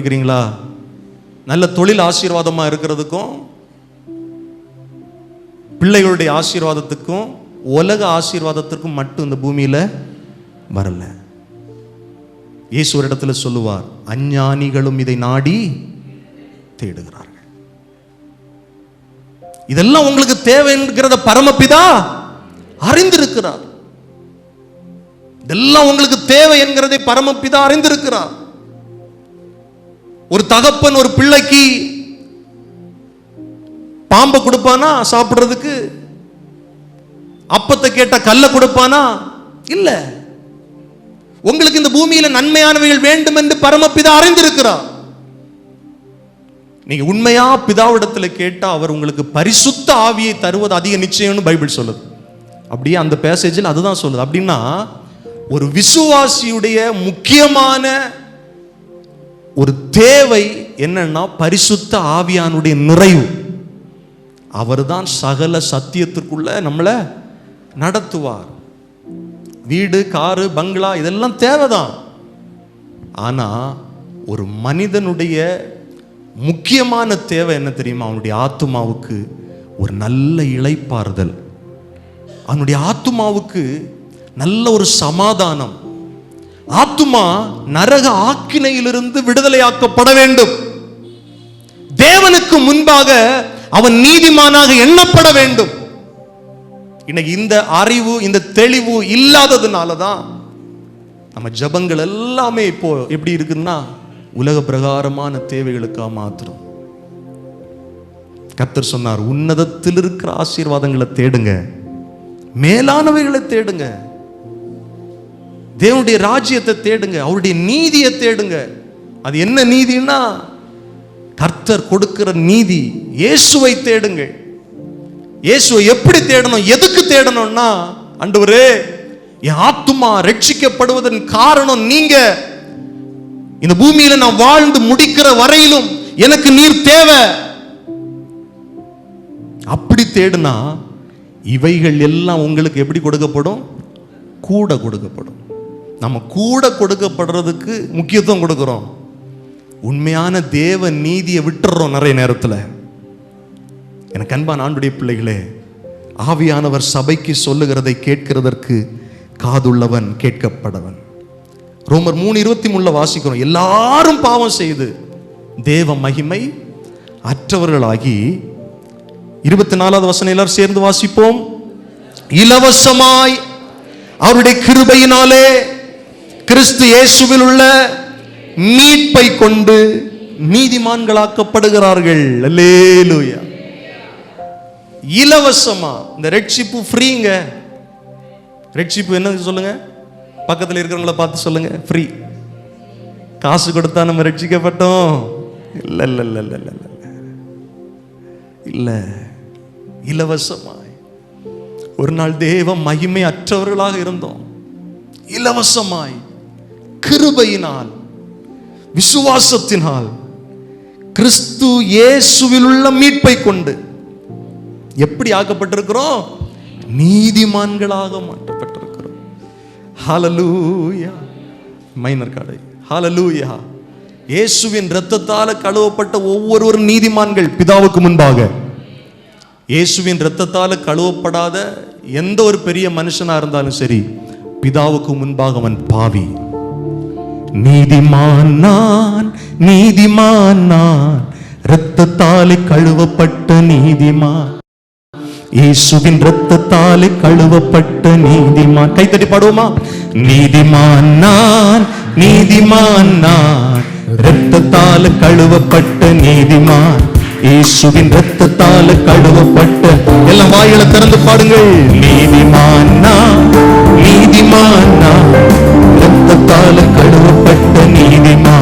பண்ணிக்கிறீங்களா நல்ல தொழில் ஆசீர்வாதமாக இருக்கிறதுக்கும் பிள்ளைகளுடைய ஆசீர்வாதத்துக்கும் உலக ஆசீர்வாதத்திற்கும் மட்டும் இந்த பூமியில் வரல. இயேசு ஒரு இடத்துல சொல்லுவார் அஞ்ஞானிகளும் இதை நாடி தேடுகிறார்கள். இதெல்லாம் உங்களுக்கு தேவைங்கிறத பரமபிதா அறிந்திருக்கிறார். இதெல்லாம் உங்களுக்கு தேவை என்கிறதை பரமபிதா அறிந்திருக்கிறார். ஒரு தகப்பன் ஒரு பிள்ளைக்கு பாம்பை கொடுப்பானா சாப்பிடுறதுக்கு? அப்பத்தை கேட்டா கல்லை கொடுப்பானா? இல்ல. உங்களுக்கு இந்த பூமியில நன்மையானவைகள் வேண்டும் என்று பரமபிதா அறிந்திருக்கிறார். நீங்க உண்மையா பிதாவிடத்துல கேட்டா அவர் உங்களுக்கு பரிசுத்த ஆவியை தருவது அதிக நிச்சயம்னு பைபிள் சொல்லுது. அப்படியே அந்த பேசேஜில் அதுதான் சொல்லுது. அப்படின்னா ஒரு விசுவாசியுடைய முக்கியமான ஒரு தேவை என்னன்னா பரிசுத்த ஆவியானுடைய நிறைவு. அவர்தான் சகல சத்தியத்திற்குள்ள நம்மளை நடத்துவார். வீடு காரு பங்களா இதெல்லாம் தேவைதான். ஆனா ஒரு மனிதனுடைய முக்கியமான தேவை என்ன தெரியுமா? அவனுடைய ஆத்துமாவுக்கு ஒரு நல்ல இழைப்பாறுதல் அவனுடைய ஆத்துமாவுக்கு நல்ல ஒரு சமாதானம். ஆத்துமா நரக ஆக்கினையிலிருந்து விடுதலையாக்கப்பட வேண்டும். தேவனுக்கு முன்பாக அவன் நீதிமானாக எண்ணப்பட வேண்டும். இன்னைக்கு இந்த அறிவு இந்த தெளிவு இல்லாததுனால தான் நம்ம ஜபங்கள் எல்லாமே இப்போ எப்படி இருக்குன்னா உலக பிரகாரமான தேவைகளுக்காக மாத்திரம். கத்தர் சொன்னார் உன்னதத்தில் இருக்கிற ஆசீர்வாதங்களை தேடுங்க. மேலானவைகளை தேடுங்க. தேவனுடைய ராஜ்யத்தை தேடுங்க அவருடைய நீதியை தேடுங்க. அது என்ன நீதினா கர்த்தர் கொடுக்கிற நீதி இயேசுவை தேடுங்கள் இயேசுவை எப்படி தேடணும் எதுக்கு தேடணும்னா அண்டவரே என் ஆத்துமா ரட்சிக்கப்படுவதன் காரணம் நீங்க. இந்த பூமியில நான் வாழ்ந்து முடிக்கிற வரையிலும் எனக்கு நீர் தேவை. அப்படி தேடுனா இவைகள் எல்லாம் உங்களுக்கு எப்படி கொடுக்கப்படும்? கூட கொடுக்கப்படும். நம்ம கூட கொடுக்கப்படுறதுக்கு முக்கியத்துவம் கொடுக்குறோம். உண்மையான தேவ நீதியை விட்டுறோம் நிறைய நேரத்தில். எனக்கு அன்பான் ஆண்டுடைய பிள்ளைகளே ஆவியானவர் சபைக்கு சொல்லுகிறதை கேட்கிறதற்கு காதுள்ளவன் கேட்கப்படவன். ரோமர் மூணு இருபத்தி மூணுல வாசிக்கிறோம் எல்லாரும் பாவம் செய்து தேவ மகிமை அற்றவர்களாகி இருபத்தி நாலாவது வசனம் எல்லாரும் சேர்ந்து வாசிப்போம். இலவசமாய் அவருடைய கிருபையினாலே கிறிஸ்து இயேசுவில் உள்ள மீட்பை கொண்டு நீதிமான்களாக்கப்படுகிறார்கள். அல்லேலூயா. இலவசமா. இந்த ரட்சிப்பு ஃப்ரீங்க. ரட்சிப்பு என்ன சொல்லுங்க? பக்கத்தில் இருக்கிறவங்கள பார்த்து சொல்லுங்க. ஃப்ரீ. காசு கொடுத்தா நம்ம ரட்சிக்கப்பட்டோம். இல்லை இல்லை இல்லை இல்லை இல்லை இல்லை. இலவசமாய் ஒரு நாள் தேவ மகிமை அற்றவர்களாக இருந்தோம். இலவசமாய். கிருபையினால் விசுவாசத்தினால் கிறிஸ்து இயேசுவில் உள்ள மீட்பை கொண்டு எப்படி ஆக்கப்பட்டிருக்கிறோம்? நீதிமான்களாக மாற்றப்பட்டிருக்கிறோம். ஹாலலூயா மைனர் கடை ஹாலலூயா இயேசுவின் ரத்தத்தால் கழுவப்பட்ட ஒவ்வொருவரும் நீதிமான்கள் பிதாவுக்கு முன்பாக. இயேசுவின் இரத்தத்தால் கழுவப்படாத எந்த ஒரு பெரிய மனுஷனாக இருந்தாலும் சரி பிதாவுக்கு முன்பாக அவன் பாவி. நீதிமான் நான் நீதிமான் நான். இரத்தத்தாலே கழுவப்பட்ட நீதிமான். இயேசுவின் இரத்தத்தாலே கழுவப்பட்ட நீதிமான். கைத்தட்டி பாடுவோமா? நீதிமான் நான் நீதிமான் நான். இரத்தத்தாலே கழுவப்பட்ட நீதிமான். இயேசுவின் இரத்தத்தாலே கழுவப்பட்ட எல்லாம் வாயில திறந்து பாடுங்கள். நீதிமான் நான் நீதிமான் நான். இரத்தத்தாலே கழுவப்பட்ட நீதிமா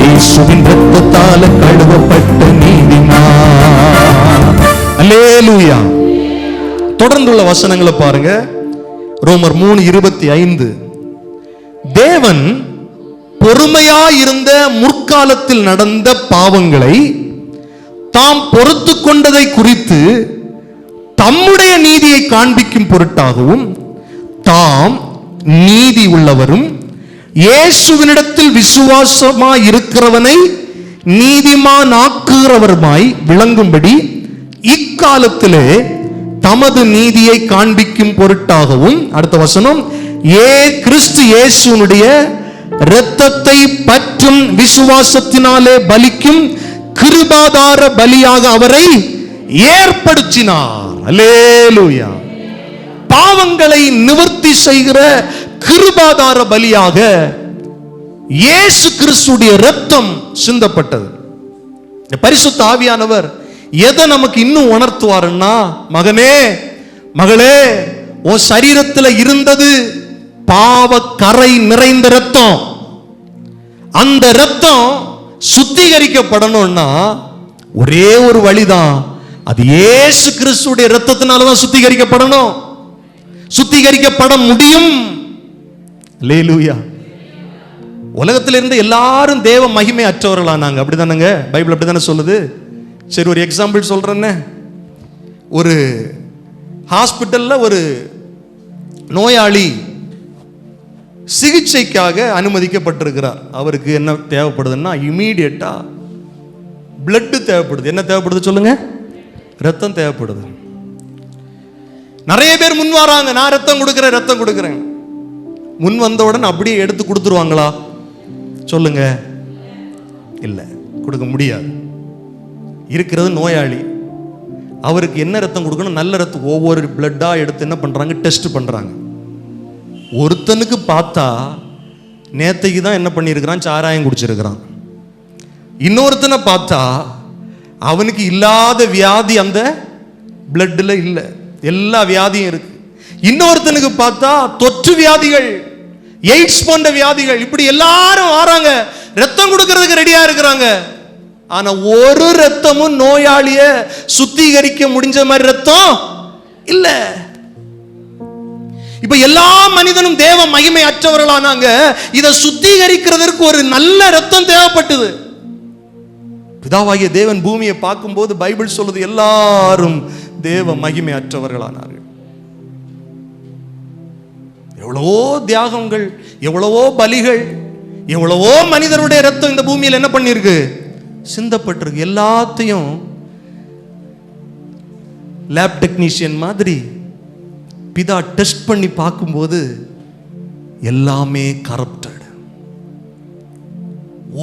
இயேசுவின் ரத்தத்தால கழுவப்பட்ட நீதிமா. அல்லேலூயா. தொடர்ந்துள்ள வசனங்களை பாருங்க. ரோமர் மூணு இருபத்தி ஐந்து. தேவன் பொறுமையாயிருந்த முற்காலத்தில் நடந்த பாவங்களை தாம் பொறுத்து கொண்டதை குறித்து தம்முடைய நீதியை காண்பிக்கும் பொருட்டாகவும் தாம் நீதி உள்ளவரும் இயேசுவினிடத்தில் விசுவாசமாய் இருக்கிறவனை நீதிமான் ஆக்குகிறவருமாய் விளங்கும்படி இக்காலத்திலே தமது நீதியை காண்பிக்கும் பொருட்டாகவும் அடுத்த வசனம் ஏ கிறிஸ்து இயேசுனுடைய இரத்தத்தை பற்றும் விசுவாசத்தினாலே பலிக்கும் கிருபாதார பலியாக அவரை ஏற்படுத்தினார். லூயா பாவங்களை நிவர்த்தி செய்கிற கிருபாதார பலியாக இயேசு கிறிஸ்துடைய ரத்தம் சிந்தப்பட்டது. பரிசுத்த ஆவியானவர் எதை நமக்கு இன்னும் உணர்த்துவாருன்னா மகனே மகளே உன் சரீரத்தில் இருந்தது பாவ கரை நிறைந்த ரத்தம் அந்த ரத்தம் சுத்திகரிக்கப்படணும்னா ஒரே ஒரு வழிதான். அது ஏசு கிறிஸ்துடைய ரத்தத்தினால தான் சுத்திகரிக்கப்படணும். சுத்திகரிக்கப்பட முடியும். லேலூயா உலகத்தில் இருந்து எல்லாரும் தேவ மகிமை அற்றவர்களானாங்க அப்படிதானங்க? பைபிள் அப்படிதானே சொல்லுது? சரி ஒரு எக்ஸாம்பிள் சொல்றேன்னே. ஒரு ஹாஸ்பிட்டல்ல ஒரு நோயாளி சிகிச்சைக்காக அனுமதிக்கப்பட்டிருக்கிறார். அவருக்கு என்ன தேவைப்படுதுன்னா இமீடியட்டா பிளட் தேவைப்படுது. என்ன தேவைப்படுது சொல்லுங்க? ரத்தம் தேவைப்படுது. நிறைய பேர் முன் வராங்க. நான் ரத்தம் கொடுக்குறேன் ரத்தம் கொடுக்குறேன். முன் வந்தவுடன் அப்படியே எடுத்து கொடுத்துருவாங்களா? சொல்லுங்க. இல்லை கொடுக்க முடியாது. இருக்கிறது நோயாளி. அவருக்கு என்ன ரத்தம் கொடுக்கணும்? நல்ல ரத்தம் ஒவ்வொரு பிளட்டாக எடுத்து என்ன பண்ணுறாங்க டெஸ்ட் பண்ணுறாங்க ஒருத்தனுக்கு பார்த்தா நேத்தைக்கு தான் என்ன பண்ணியிருக்கிறான்? சாராயம் குடிச்சிருக்கிறான். இன்னொருத்தனை பார்த்தா அவனுக்கு இல்லாத வியாதி அந்த பிளட்டில் இல்லை. எல்லா வியாதியும் இருக்கு. இன்னொருத்தனுக்கு பார்த்தா தொற்று வியாதிகள் எய்ட்ஸ் போன்ற வியாதிகள் இப்படி எல்லாரும் வராங்க. ரத்தம் கொடுக்கறதுக்கு ரெடியா இருக்கிறாங்க. ஆனா ஒரு ரத்தமும் நோயாளிய சுத்திகரிக்க முடிஞ்ச மாதிரி ரத்தம் இல்ல. இப்ப எல்லா மனிதனும் தேவ மகிமை அற்றவர்களானாங்க. இதை சுத்திகரிக்கிறதற்கு ஒரு நல்ல ரத்தம் தேவைப்பட்டது. பிதாவாகிய தேவன் பூமியை பார்க்கும்போது பைபிள் சொல்லுது எல்லாரும் தேவ மகிமை அற்றவர்களானார்கள் எவ்வளவோ தியாகங்கள் எவ்வளவோ பலிகள் எவ்வளவோ மனிதருடைய ரத்தம் இந்த பூமியில் என்ன பண்ணிருக்கு சிந்தப்பட்டிருக்கு. எல்லாத்தையும் லேப் டெக்னீஷியன் மாதிரி பிதா டெஸ்ட் பண்ணி பார்க்கும்போது எல்லாமே கரப்டட்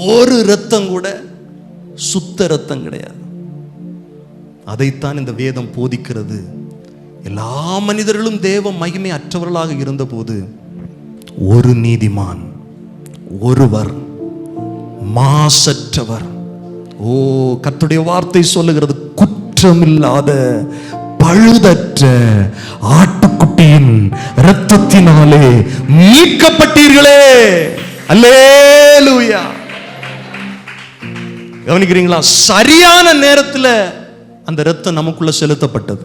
ஒரு ரத்தம் கூட சுத்த ரத்தம் கிடையாது. அதைத்தான் இந்த வேதம் போதிக்கிறது. எல்லா மனிதர்களும் தேவ மகிமை அற்றவர்களாக இருந்தபோது ஒரு நீதிமான் ஒருவர் மாசற்றவர். ஓ கத்துடைய வார்த்தை சொல்லுகிறது குற்றமில்லாத பழுதற்ற ஆட்டுக்குட்டியின் இரத்தத்தினாலே மீட்கப்பட்டீர்களே. அல்லேலூயா. கவனிக்கிறீங்களா? சரியான நேரத்தில் அந்த ரத்தம் நமக்குள்ள செலுத்தப்பட்டது.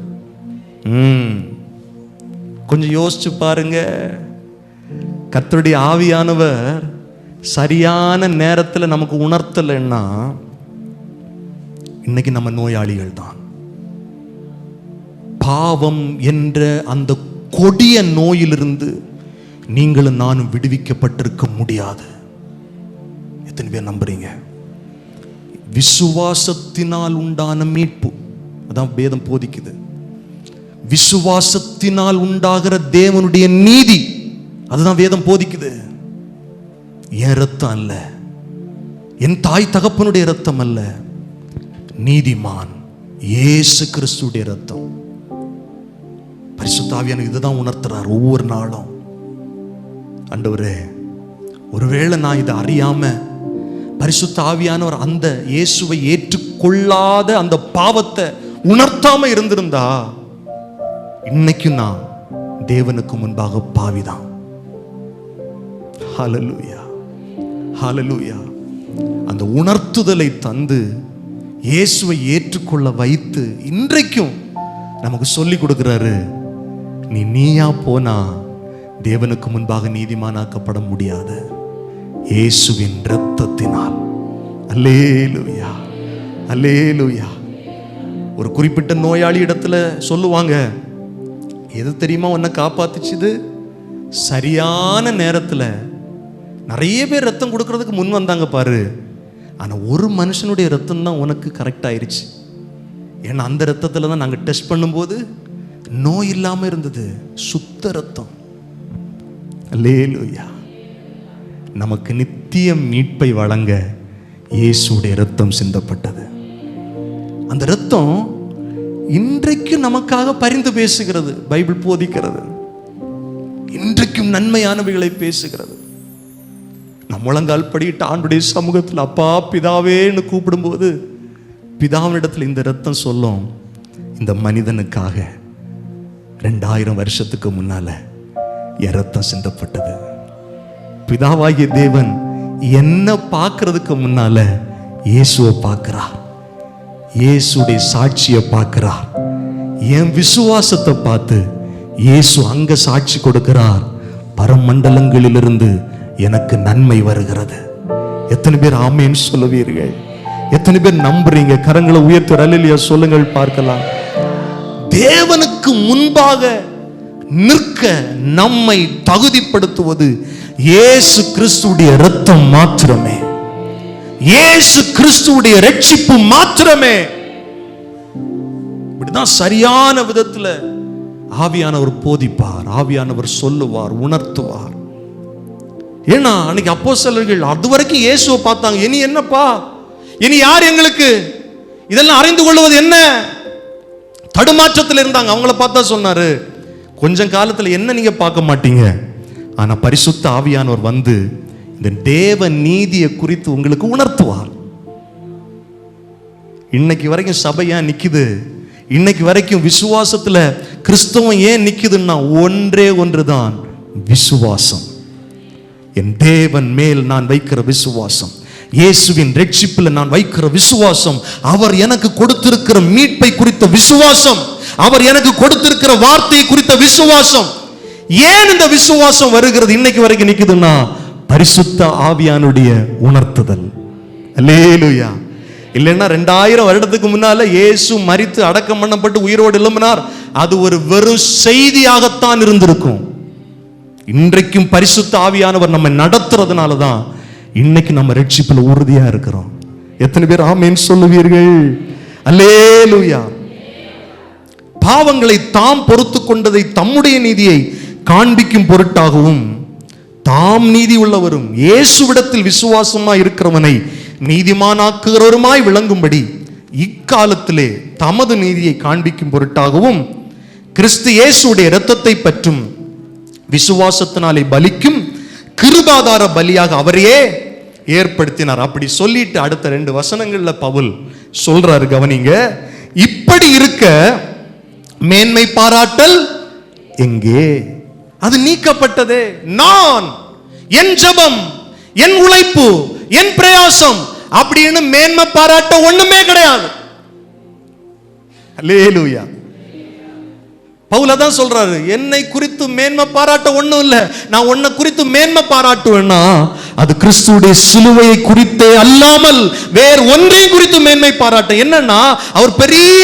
கொஞ்சம் யோசிச்சு பாருங்க. கத்தருடைய ஆவியானவர் சரியான நேரத்தில் நமக்கு உணர்த்தலைன்னா இன்னைக்கு நம்ம நோயாளிகள் தான் பாவம் என்ற அந்த கொடிய நோயிலிருந்து நீங்களும் நானும் விடுவிக்கப்பட்டிருக்க முடியாது. எத்தனை பேர் நம்புறீங்க? விசுவாசத்தினால் உண்டான மீட்பு. அதான் வேதம் போதிக்குது. விசுவாசத்தினால் உண்டாகிற தேவனுடைய நீதி அதுதான் வேதம் போதிக்குது. என் ரத்தம் அல்ல. என் தாய் தகப்பனுடைய ரத்தம் அல்ல. நீதிமான் இயேசு கிறிஸ்துடைய ரத்தம் பரிசுத்தாவியான இதுதான் உணர்த்துறார் ஒவ்வொரு நாளும். அண்டவரே ஒருவேளை நான் இதை அறியாம பரிசுத்த ஆவியானவர் அந்த இயேசுவை ஏற்றுக்கொள்ளாத அந்த பாவத்தை உணர்த்தாம இருந்திருந்தா இன்னைக்கும் நான் தேவனுக்கு முன்பாக பாவிதான். ஹalleluya ஹalleluya அந்த உணர்த்துதலை தந்து இயேசுவை ஏற்றுக்கொள்ள வைத்து இன்றைக்கும் நமக்கு சொல்லி கொடுக்கிறாரு நீ நீயா போனா தேவனுக்கு முன்பாக நீதிமானாக்கப்பட முடியாது. இயேசுவின் இரத்தத்தினால். அல்லேலுயா அல்லேலுயா ஒரு குறிப்பிட்ட நோயாளி இடத்துல சொல்லுவாங்க எது தெரியுமா உன்னை காப்பாத்துச்சுது? சரியான நேரத்தில் நிறைய பேர் ரத்தம் கொடுக்கறதுக்கு முன் வந்தாங்க பாரு. ஆனால் ஒரு மனுஷனுடைய ரத்தம் தான் உனக்கு கரெக்ட் ஆயிடுச்சு ஏன்னா அந்த ரத்தத்தில் தான் நாங்கள் டெஸ்ட் பண்ணும்போது நோய் இல்லாமல் இருந்தது. சுத்த ரத்தம். லேலுயா நமக்கு நித்திய மீட்பை வழங்க இயேசுடைய ரத்தம் சிந்தப்பட்டது. அந்த ரத்தம் இன்றைக்கு நமக்காக பரிந்து பேசுகிறது பைபிள் போதிக்கிறது. இன்றைக்கும் நன்மையானவைகளை பேசுகிறது. நம் முழங்கால் படியிட்டு ஆண்டுடைய சமூகத்தில் அப்பா பிதாவேன்னு கூப்பிடும்போது பிதாவினிடத்தில் இந்த ரத்தம் சொல்லும் இந்த மனிதனுக்காக ரெண்டாயிரம் வருஷத்துக்கு முன்னால என் ரத்தம் சிந்தப்பட்டது. பிதாவாகிய தேவன் என்ன பார்க்கறதுக்கு முன்னால இயேசுவை பார்க்கிறார். இயேசுடைய சாட்சியை பார்க்கிறார். என் விசுவாசத்தை பார்த்து இயேசு அங்க சாட்சி கொடுக்கிறார். பரமண்டலங்களிலிருந்து எனக்கு நன்மை வருகிறது. எத்தனை பேர் ஆமேன்னு சொல்லுவீர்கள்? எத்தனை பேர் நம்புறீங்க? கரங்களை உயர்த்தி அல்லையா சொல்லுங்கள் பார்க்கலாம். தேவனுக்கு முன்பாக நிற்க நம்மை தகுதிப்படுத்துவது இயேசு கிறிஸ்துடைய ரத்தம் மாத்திரமே. இயேசு கிறிஸ்துவுடைய ரட்சிப்பு மாத்திரமே. இப்படிதான் சரியான விதத்துல ஆவியானவர் போதிப்பார் ஆவியானவர் சொல்லுவார் உணர்த்துவார். ஏன்னா அன்னைக்கு அப்போஸ்தலர்கள் அது வரைக்கும் இயேசுவை பார்த்தாங்க. இனி என்னப்பா? இனி யார் எங்களுக்கு? இதெல்லாம் அறிந்து கொள்வது என்ன? தடுமாற்றத்தில் இருந்தாங்க. அவங்கள பார்த்தா சொன்னாரு. கொஞ்சம் காலத்தில் என்ன நீங்க பார்க்க மாட்டீங்க? ஆனா பரிசுத்த ஆவியானவர் வந்து இந்த தேவ நீதியை குறித்து உங்களுக்கு உணர்த்துவார். இன்னைக்கு வரைக்கும் சபையா நிற்குது இன்னைக்கு வரைக்கும் விசுவாசத்தில் கிறிஸ்தவம் ஏன் நிற்குதுன்னா ஒன்றே ஒன்றுதான் விசுவாசம். என் தேவன் மேல் நான் வைக்கிற விசுவாசம் இயேசுவின் ரட்சிப்பில் நான் வைக்கிற விசுவாசம் அவர் எனக்கு கொடுத்திருக்கிற மீட்பை குறித்த விசுவாசம் அவர் எனக்கு கொடுத்திருக்கிற வார்த்தை குறித்த விசுவாசம். ஏன் இந்த விசுவாசம் வருகிறது இன்னைக்கு வரைக்கும் நிற்குதுன்னா பரிசுத்த ஆவியானுடைய உணர்த்துதல். அல்லேலூயா. இல்லைன்னா ரெண்டாயிரம் வருடத்துக்கு முன்னால இயேசு மரித்து அடக்கம் பண்ணப்பட்டு உயிரோடு எழும்பினார். அது ஒரு வெறும் செய்தியாகத்தான் இருந்திருக்கும். இன்றைக்கும் பரிசுத்த ஆவியானவர் நம்ம நடத்துறதுனால தான் இன்னைக்கு நம்ம ரட்சிப்பில் உறுதியா இருக்கிறோம். எத்தனை பேர் ஆமேன்னு சொல்லுவீர்கள்? அல்லேலுயா. பாவங்களை தாம் பொறுத்து கொண்டதை தம்முடைய நீதியை காண்பிக்கும் பொருட்டாகவும் தாம் நீதி உள்ளவரும் இயேசுவிடத்தில் விசுவாசமாய் இருக்கிறவனை நீதிமானாக்குகிறவருமாய் விளங்கும்படி இக்காலத்திலே தமது நீதியை காண்பிக்கும் பொருட்டாகவும் கிறிஸ்து இயேசுடைய இரத்தத்தை பற்றும் விசுவாசத்தினாலே பலிக்கும் கிருபாதார பலியாக அவரையே ஏற்படுத்தினார். அப்படி சொல்லிட்டு அடுத்த ரெண்டு வசனங்கள்ல பவுல் சொல்றாரு கவனிங்க. இப்படி இருக்க மேன்மை பாராட்டல் எங்கே? அது நீக்கப்பட்டதே. நான் என் ஜெபம் என் உழைப்பு என் பிரயாசம் அப்படின்னு மேன்மை பாராட்ட ஒண்ணுமே கிடையாது. அல்லேலூயா பவுல தான் சொல்றாரு என்னை குறித்து மேன்மை பாராட்ட ஒண்ணும் இல்ல. நான் உன்னை குறித்து மேன்மை பாராட்டுவேன்னா அது கிறிஸ்துவுடைய சிலுவையை குறித்தே அல்லாமல் வேறு ஒன்றையும் குறித்து மேன்மை பாராட்ட. என்னன்னா அவர் பெரிய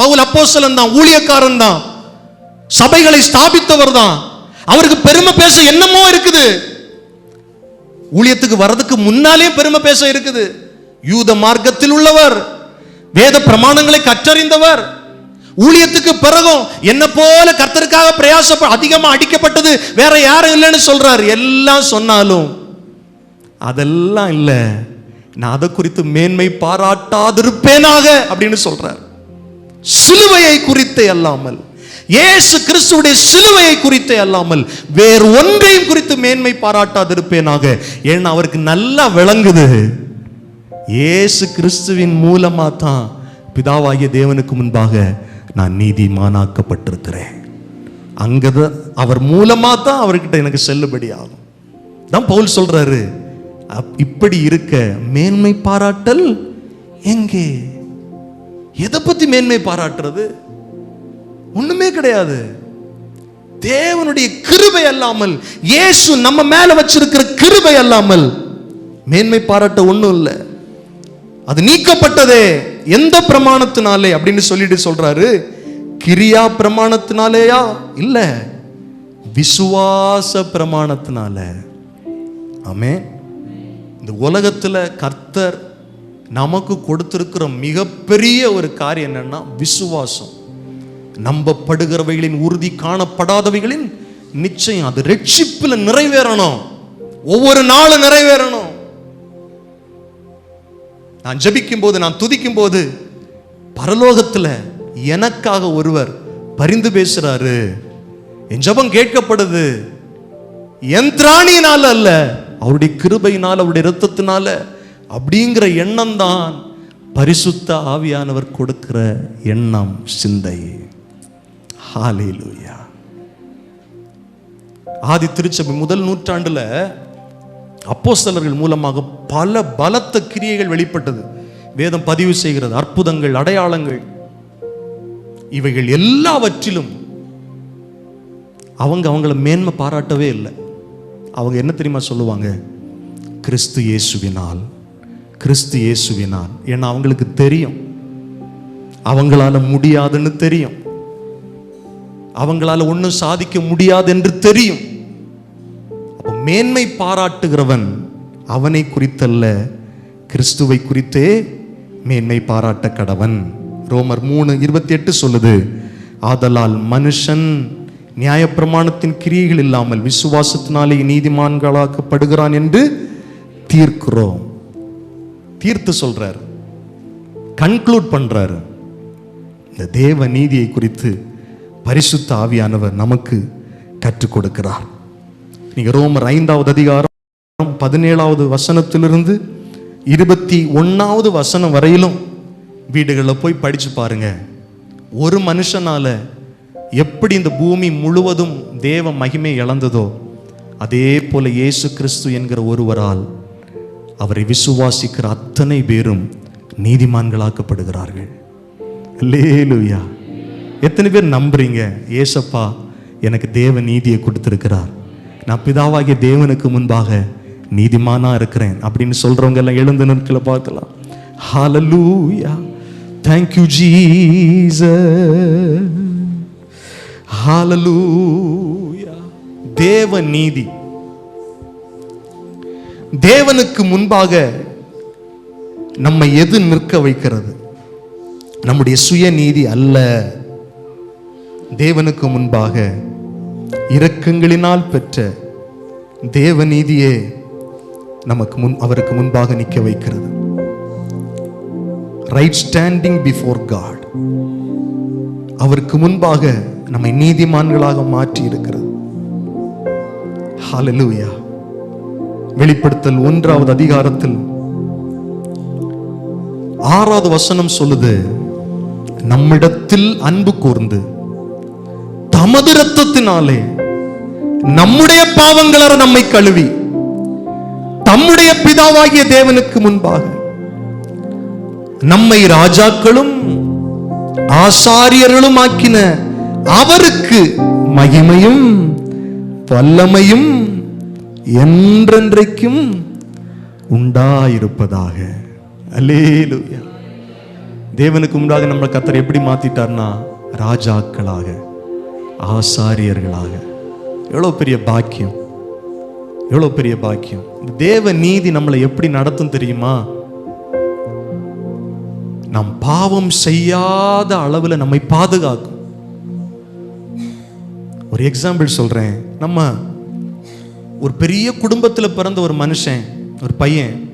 பவுல் அப்போஸ்தலன் தான் ஊழியக்காரன் தான். சபைகளை ஸ்தாபித்தவர் தான். அவருக்கு பெருமை பேச என்னமோ இருக்குது. ஊழியத்துக்கு வர்றதுக்கு முன்னாலே பெருமை பேச இருக்குது. யூத மார்க்கத்தில் உள்ளவர் வேத பிரமாணங்களை கற்றறிந்தவர் ஊழியத்துக்கு பிறகும் என்ன போல கர்த்தருக்காக பிரயாச அதிகமாக அடிக்கப்பட்டது வேற யாரும் இல்லைன்னு சொல்றாரு. எல்லாம் சொன்னாலும் அதெல்லாம் இல்லை. நான் அதை குறித்து மேன்மை பாராட்டாதிருப்பேனாக அப்படின்னு சொல்றார். சிலுவையை குறித்தே அல்லாமல். இயேசு கிறிஸ்துவுடைய சிலுவையை குறித்தே அல்லாமல் வேறு ஒன்றையும் குறித்து மேன்மை பாராட்டாதிருப்பேனாக. ஏன்னா அவருக்கு நல்லா விளங்குது. இயேசு கிறிஸ்துவின் மூலமாக தான் பிதாவாகிய தேவனுக்கு முன்பாக நான் நீதிமானாக்கப்பட்டிருக்கிறேன். அங்கதான் அவர் மூலமா தான் அவர்கிட்ட எனக்கு செல்லுபடி ஆகும். தான் பவுல் சொல்றாரு அப்- இப்படி இருக்க மேன்மை பாராட்டல் எங்கே? எதை பத்தி மேன்மை பாராட்டுறது? ஒண்ணுமே கிடையாது. தேவனுடைய கிருபை அல்லாமல் இயேசு நம்ம மேல வச்சிருக்கிற கிருபை அல்லாமல் மேன்மை பாராட்ட ஒண்ணும் இல்லை. அது நீக்கப்பட்டதே. எந்த பிரமாணத்தினாலே? அப்படின்னு சொல்லிட்டு சொல்றாரு. கிரியா பிரமாணத்தினாலேயா? இல்ல. விசுவாச பிரமாணத்தினால. ஆமே இந்த உலகத்தில் கர்த்தர் நமக்கு கொடுத்திருக்கிற மிகப்பெரிய ஒரு காரியம் என்னன்னா விசுவாசம். நம்பப்படுகிறவைகளின் உறுதி காணப்படாதவைகளின் நிச்சயம் அது ரட்சிப்பில் நிறைவேறணும். ஒவ்வொரு நாளும் நிறைவேறணும். நான் ஜபிக்கும் போது நான் துதிக்கும் போது பரலோகத்தில் எனக்காக ஒருவர் பரிந்து பேசுறாரு. என் ஜெபம் கேட்கப்படுது. என் திராணியினால அல்ல அவருடைய கிருபையினால் அவருடைய இரத்தத்தினால அப்படிங்கிற எண்ணம் தான் பரிசுத்த ஆவியானவர் கொடுக்கிற எண்ணம் சிந்தை. ஹாலேலூயா ஆதி திருச்சபை முதல் நூற்றாண்டுல அப்போஸ்தலர்கள் மூலமாக பல பலத்த கிரியைகள் வெளிப்பட்டது. வேதம் பதிவு செய்கிறது அற்புதங்கள் அடையாளங்கள். இவைகள் எல்லாவற்றிலும் அவங்க அவங்கள மேன்மை பாராட்டவே இல்லை. அவங்க என்ன தெரியுமா சொல்லுவாங்க? கிறிஸ்து இயேசுவினால் கிறிஸ்து இயேசுவினால். ஏன்னா அவங்களுக்கு தெரியும். அவங்களால முடியாதுன்னு தெரியும். அவங்களால ஒன்றும் சாதிக்க முடியாது என்று தெரியும். அப்போ மேன்மை பாராட்டுகிறவன் அவனை குறித்தல்ல கிறிஸ்துவை குறித்தே மேன்மை பாராட்ட கடவன். ரோமர் மூணு இருபத்தி எட்டு சொல்லுது ஆதலால் மனுஷன் நியாயப்பிரமாணத்தின் கிரியைகள் இல்லாமல் விசுவாசத்தினாலே நீதிமான்களாக்கப்படுகிறான் என்று தீர்க்கிறோம். தீர்த்து சொல்றார் கன்க்ளூட் பண்றாரு. இந்த தேவ நீதியை குறித்து பரிசுத்த ஆவியானவர் நமக்கு கற்றுக் கொடுக்கிறார். நீங்க ரோமர் ஐந்தாவது அதிகாரம் பதினேழாவது வசனத்திலிருந்து இருபத்தி ஒன்றாவது வசனம் வரையிலும் வீடுகளில் போய் படிச்சு பாருங்க. ஒரு மனுஷனால எப்படி இந்த பூமி முழுவதும் தேவ மகிமை இழந்ததோ அதே போல இயேசு கிறிஸ்து என்கிற ஒருவரால் அவரை விசுவாசிக்கிற அத்தனை பேரும் நீதிமான்களாக்கப்படுகிறார்கள். லேலுயா எத்தனை பேர் நம்புறீங்க? ஏசப்பா எனக்கு தேவ நீதியை கொடுத்துருக்கிறார். நான் பிதாவாகிய தேவனுக்கு முன்பாக நீதிமானா இருக்கிறேன். அப்படின்னு சொல்றவங்க எல்லாம் எழுந்து நிற்கல பார்க்கலாம். ஹாலலூயா தேங்க்யூ ஜீச ஹாலலூயா தேவ நீதி. தேவனுக்கு முன்பாக நம்மை எது நிற்க வைக்கிறது? நம்முடைய சுயநீதி அல்ல. தேவனுக்கு முன்பாக இரக்கங்களினால் பெற்ற தேவநீதியே நமக்கு முன் அவருக்கு முன்பாக நிற்க வைக்கிறது. ரைட் ஸ்டாண்டிங் பிஃபோர் காட் அவருக்கு முன்பாக நம்மை நீதிமான்களாக மாற்றி இருக்கிறது ஹாலலூயா வெளிப்படுத்தல் ஒன்றாவது அதிகாரத்தில் ஆறாவது வசனம் சொல்லுது நம்மிடத்தில் அன்பு கூர்ந்து தமது இரத்தத்தினாலே நம்முடைய பாவங்களற நம்மை கழுவி தம்முடைய பிதாவாகிய தேவனுக்கு முன்பாக நம்மை ராஜாக்களும் ஆசாரியர்களும் ஆக்கின அவருக்கு மகிமையும் வல்லமையும் என்றென்றைக்கும் உண்டாயிருப்பதாக. அல்லேலூயா. தேவனுக்கு முன்பாக நம்ம கத்தர் எப்படி மாத்திட்டார்னா ராஜாக்களாக. ஆசாரியர்களாக. எவ்வளோ பெரிய பாக்கியம். எவ்வளோ பெரிய பாக்கியம். இந்த தேவ நீதி நம்மளை எப்படி நடத்தும் தெரியுமா? நாம் பாவம் செய்யாத அளவில் நம்மை பாதுகாக்கும். ஒரு எக்ஸாம்பிள் சொல்றேன். நம்ம ஒரு பெரிய குடும்பத்தில் பிறந்த ஒரு மனுஷன் ஒரு பையன்.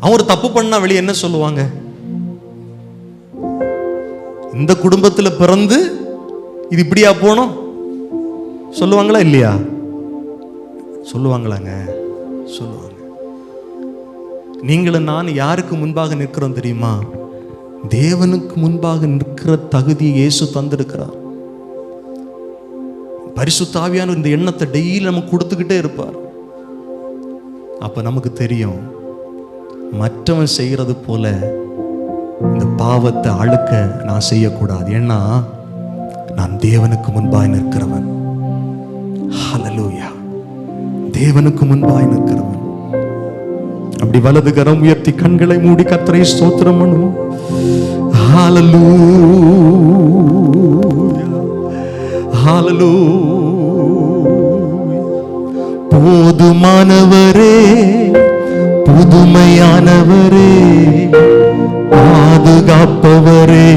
அவன் ஒரு தப்பு பண்ணா வெளியே என்ன சொல்லுவாங்க? இந்த குடும்பத்தில் பிறந்து இது இப்படியா போகணும்? சொல்லுவாங்களா இல்லையா? சொல்லுவாங்களாங்க. சொல்லுவாங்க. நீங்களும் நான் யாருக்கு முன்பாக நிற்கிறோம் தெரியுமா? தேவனுக்கு முன்பாக நிற்கிற தகுதியை இயேசு தந்திருக்கிறார். பரிசுத்தாவியான இந்த எண்ணத்தை டெய்லி நமக்கு கொடுத்துக்கிட்டே இருப்பார். அப்ப நமக்கு தெரியும் மற்றவன் செய்கிறது போல இந்த பாவத்தை அழுக்க நான் செய்யக்கூடாது. ஏன்னா நான் தேவனுக்கு முன்பாய் நிற்கிறவன். ஹalleluya தேவனுக்கு முன்பாய் நிற்கிறவன். அப்படி வலது கரம் உயர்த்தி கண்களை மூடி கத்தரை ஸ்தோத்திரம் பண்ணுவோம். போதுமானவரே புதுமையானவரே பாதுகாப்பவரே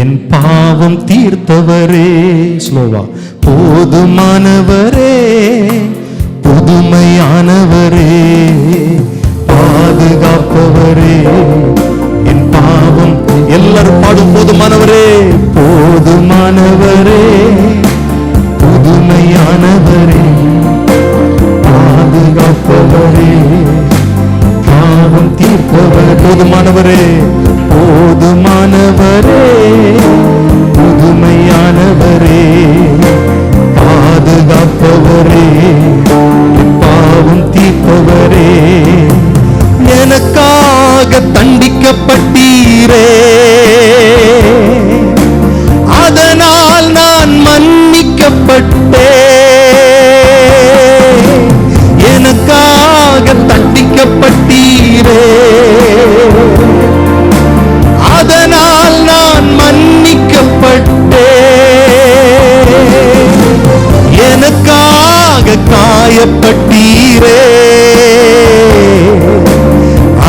என் பாவம் தீர்த்தவரே. ஸ்லோவா போதுமானவரே புதுமையானவரே பாதுகாப்பவரே. என் பாவம் எல்லாரும் பாடும் போதுமானவரே. போதுமானவரே புதுமையானவரே பாதுகாப்பவரே. பாவம் தீர்ப்பவர் போதுமானவரே. போதுமானவரே. புதுமையானவரே. பாதுகாப்பவரே. பாவம் தீர்ப்பவரே. எனக்காக தண்டிக்கப்பட்டீரே. அதனால் நான் மன்னிக்கப்பட்டேன். தண்டிக்கப்பட்டீரே அதனால் நான் மன்னிக்கப்பட்டேன். எனக்காக காயப்பட்டீரே.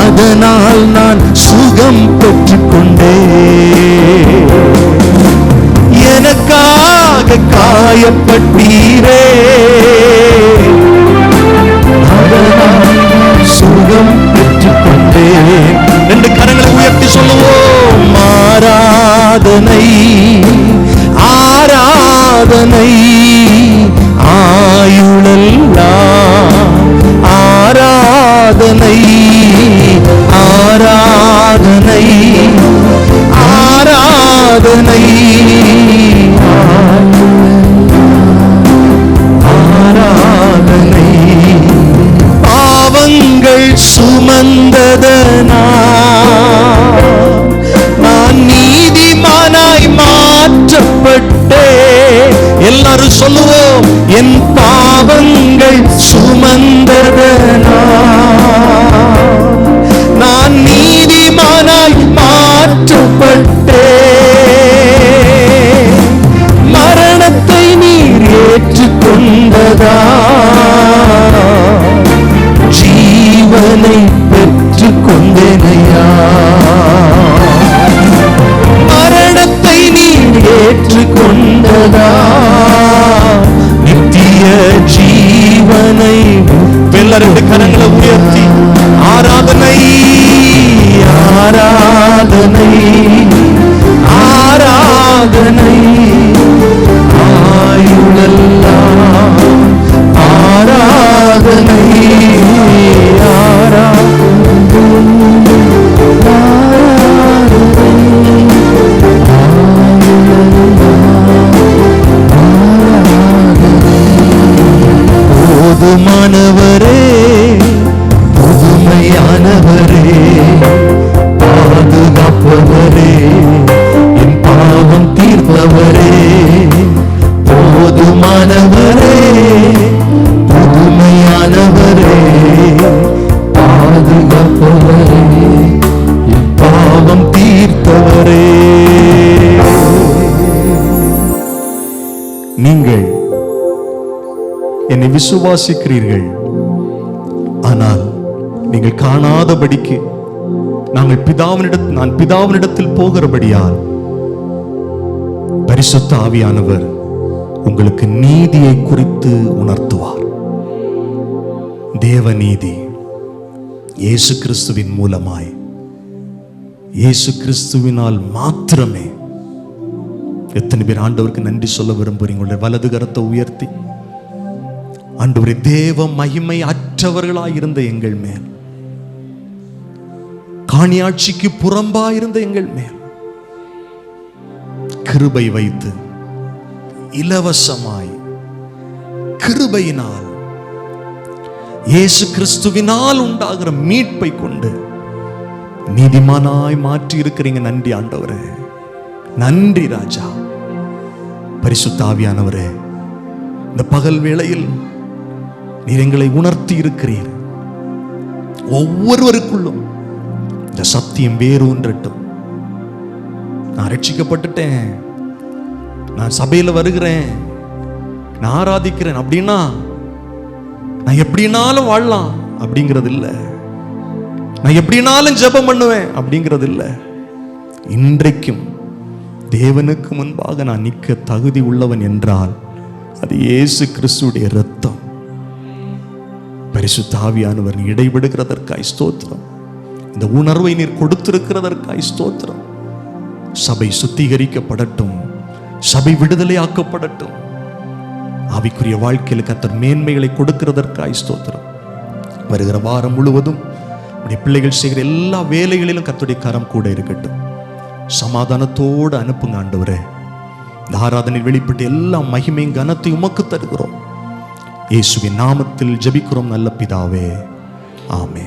அதனால் நான் சுகம் பெற்றுக்கொண்டேன். எனக்காக காயப்பட்டீரே. சுகம் பெற்றுக்கொண்டேன் ரெண்டு கரங்களை உயர்த்தி சொல்லுவோம் ஆராதனை ஆராதனை ஆயுளெல்லாம் ஆராதனை ஆராதனை ஆராதனை ஆராதனை. மாற்றப்பட்டே எல்லாரும் சொல்லுவோம் என் பாவங்கள் சுமந்ததனா நான் நீதிமானாய் மாற்றப்பட்டே மரணத்தை நீர் ஏற்றுக்கொண்டதா ஜீவனை பெற்றுக்கொண்ட ஏற்றுக்கொண்டதா நித்திய ஜீவனை வெள்ள கரங்களை உயர்த்தி ஆராதனை ஆராதனை ஆராதனை. ஆயுளெல்லாம் போதுமானவரே விசுவாசிக்கிறீர்கள். ஆனால் நீங்கள் காணாதபடிக்கு நாங்கள் பிதாவினிட நான் பிதாவினிடத்தில் போகிறபடியால் பரிசுத்த ஆவியானவர் உங்களுக்கு நீதியை குறித்து உணர்த்துவார். தேவ நீதி இயேசு கிறிஸ்துவின் மூலமாய் இயேசு கிறிஸ்துவினால் மாத்திரமே. எத்தனை பேர் ஆண்டவருக்கு நன்றி சொல்ல விரும்புறீங்க வலது கரத்தை உயர்த்தி. அன்று தேவ மகிமை அற்றவர்களாயிருந்த எங்கள் மேல். காணியாட்சிக்கு புறம்பாயிருந்த எங்கள் மேல். கிருபை வைத்து இலவசமாய் கிருபையினால் இயேசு கிறிஸ்துவினால் உண்டாகிற மீட்பை கொண்டு நீதிமானாய் மாற்றி இருக்கிறீங்க நன்றி ஆண்டவரே. நன்றி ராஜா. பரிசுத்தாவியானவரே இந்த பகல் வேளையில் நீர் எங்களை உணர்த்தி இருக்கிறீர். ஒவ்வொருவருக்குள்ளும் இந்த சத்தியம் வேரூன்றட்டும் நான் ரட்சிக்கப்பட்டுட்டேன். நான் சபையில் வருகிறேன். நான் ஆராதிக்கிறேன். அப்படின்னா நான் எப்படினாலும் வாழலாம் அப்படிங்கிறது இல்லை நான் எப்படினாலும் ஜெபம் பண்ணுவேன் அப்படிங்கிறது இல்லை இன்றைக்கும் தேவனுக்கு முன்பாக நான் நிற்க தகுதி உள்ளவன் என்றால் அது இயேசு கிறிஸ்துடைய ரத்தம் பரிசுத்தாவியானவர் இடைபெடுகிறதற்காய் இடைவிடுகிறதற்காய் ஸ்தோத்திரம். இந்த உணர்வை நீர் கொடுத்திருக்கிறதற்காய் ஸ்தோத்திரம். சபை சுத்திகரிக்கப்படட்டும். சபை விடுதலை ஆக்கப்படட்டும் ஆவிக்குரிய வாழ்க்கையில் கத்தர் மேன்மைகளை கொடுக்கிறதற்காய் ஸ்தோத்திரம். வருகிற வாரம் முழுவதும் உடைய பிள்ளைகள் செய்கிற எல்லா வேலைகளிலும் கத்துடைய கரம் கூட இருக்கட்டும். சமாதானத்தோடு அனுப்புங்க ஆண்டவரே. இந்த ஆராதனையில் வெளிப்பட்டு எல்லா மகிமையும் கனத்தையும் உமக்கு தருகிறோம். இயேசுவின் நாமத்தில் ஜபிக்கிறோம் நல்ல பிதாவே. ஆமே